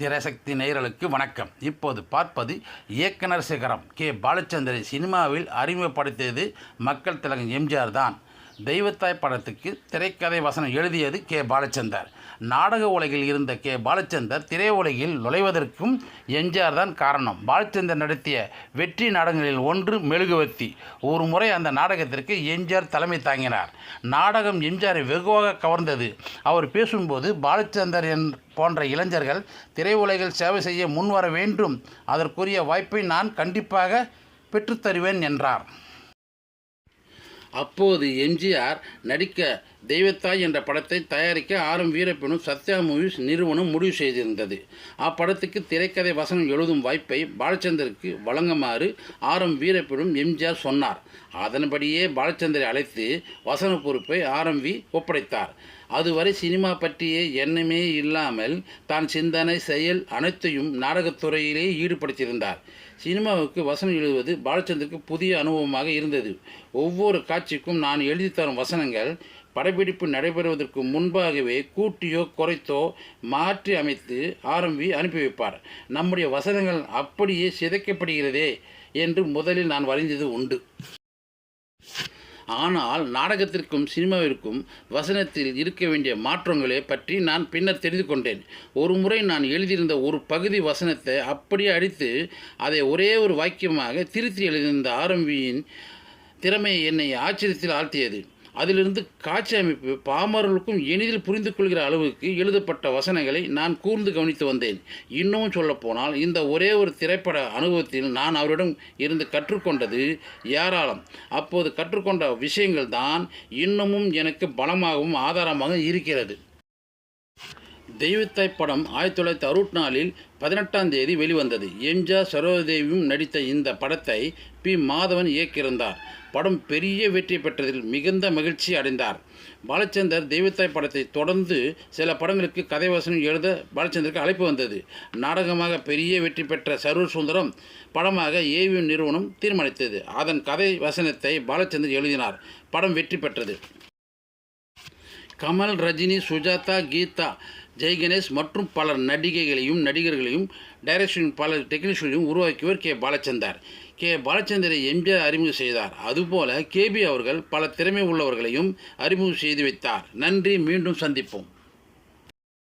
திரைசக்தி நேயர்களுக்கு வணக்கம். இப்போது பார்ப்பது இயக்குனர் சிகரம் கே. பாலச்சந்திரன் சினிமாவில் அறிமுகப்படுத்தியது மக்கள் திலகம் எம்ஜிஆர் தான். தெய்வத்தாய் படத்துக்கு திரைக்கதை வசனம் எழுதியது கே. பாலச்சந்தர். நாடக உலகில் இருந்த கே. பாலச்சந்தர் திரையுலகில் நுழைவதற்கும் எம்ஜிஆர் தான் காரணம். பாலச்சந்தர் நடத்திய வெற்றி நாடகங்களில் ஒன்று மெழுகுவர்த்தி. ஒரு முறை அந்த நாடகத்திற்கு எம்ஜிஆர் தலைமை தாங்கினார். நாடகம் எம்ஜிஆரை வெகுவாக கவர்ந்தது. அவர் பேசும்போது பாலச்சந்தர் என் போன்ற இளைஞர்கள் திரையுலகில் சேவை செய்ய முன்வர வேண்டும். அதற்குரிய வாய்ப்பை நான் கண்டிப்பாக பெற்றுத்தருவேன் என்றார். அப்போது எம்ஜிஆர் நடிக்க தெய்வத்தாய் என்ற படத்தை தயாரிக்க ஆர் வீரப்பினும் வீரப்பனும் சத்யா மூவிஸ் நிறுவனம் முடிவு செய்திருந்தது. அப்படத்துக்கு திரைக்கதை வசனம் எழுதும் வாய்ப்பை பாலச்சந்தருக்கு வழங்குமாறு ஆரம் வீரப்பினும் வீரப்பனும் எம்ஜிஆர் சொன்னார். அதன்படியே பாலச்சந்தரை அழைத்து வசன பொறுப்பை ஆரம் வி ஒப்படைத்தார். அதுவரை சினிமா பற்றிய எண்ணமே இல்லாமல் தான் சிந்தனை செயல் அனைத்தையும் நாடகத்துறையிலே ஈடுபடுத்தியிருந்தார். சினிமாவுக்கு வசனம் எழுதுவது பாலச்சந்தருக்கு புதிய அனுபவமாக இருந்தது. ஒவ்வொரு காட்சிக்கும் நான் எழுதி தரும் வசனங்கள் படப்பிடிப்பு நடைபெறுவதற்கு முன்பாகவே கூட்டியோ குறைத்தோ மாற்றி அமைத்து ஆரம்பி அனுப்பி வைப்பார். நம்முடைய வசனங்கள் அப்படியே சிதைக்கப்படுகிறதே என்று முதலில் நான் வரைந்தது உண்டு. ஆனால் நாடகத்திற்கும் சினிமாவிற்கும் வசனத்தில் இருக்க வேண்டிய மாற்றங்களை பற்றி நான் பின்னர் தெரிந்து கொண்டேன். ஒரு முறை நான் எழுதியிருந்த ஒரு பகுதி வசனத்தை அப்படியே அடித்து அதை ஒரே ஒரு வாக்கியமாக திருத்தி எழுதியிருந்த ஆரம்பியின் திறமை என்னை ஆச்சரியத்தில் ஆழ்த்தியது. அதிலிருந்து காட்சி அமைப்பு பாமரர்களுக்கும் எளிதில் புரிந்து கொள்கிற அளவுக்கு எழுதப்பட்ட வசனங்களை நான் கூர்ந்து கவனித்து வந்தேன். இன்னமும் சொல்லப்போனால் இந்த ஒரே ஒரு திரைப்பட அனுபவத்தில் நான் அவரிடம் இருந்து கற்றுக்கொண்டது ஏராளம். அப்போது கற்றுக்கொண்ட விஷயங்கள் தான் இன்னமும் எனக்கு பலமாகவும் ஆதாரமாகவும் இருக்கிறது. தெய்வத்தாய் படம் ஆயிரத்தி தொள்ளாயிரத்தி அறுபத்தி நாலில் பதினெட்டாம் தேதி வெளிவந்தது. எம்ஜிஆர் சரோதேவியும் நடித்த இந்த படத்தை பி. மாதவன் இயக்கியிருந்தார். படம் பெரிய வெற்றி பெற்றதில் மிகுந்த மகிழ்ச்சி அடைந்தார். பாலச்சந்தர் தெய்வத்தாய் படத்தை தொடர்ந்து சில படங்களுக்கு கதை வசனம் எழுத பாலச்சந்தருக்கு அழைப்பு வந்தது. நாடகமாக பெரிய வெற்றி பெற்ற சரூர் சுந்தரம் படமாக ஏவி நிறுவனம் தீர்மானித்தது. அதன் கதை வசனத்தை பாலச்சந்தர் எழுதினார். படம் வெற்றி பெற்றது. கமல் ரஜினி சுஜாதா கீதா ஜெய்கணேஷ் மற்றும் பல நடிகைகளையும் நடிகர்களையும் டைரக்ஷன் பல டெக்னீஷியனையும் உருவாக்கியவர் கே. பாலச்சந்தர். கே. பாலச்சந்தரை எம்ஜிஆர் அறிமுகம் செய்தார். அதுபோல கேபி அவர்கள் பல திறமை உள்ளவர்களையும் அறிமுகம் செய்து வைத்தார். நன்றி. மீண்டும் சந்திப்போம்.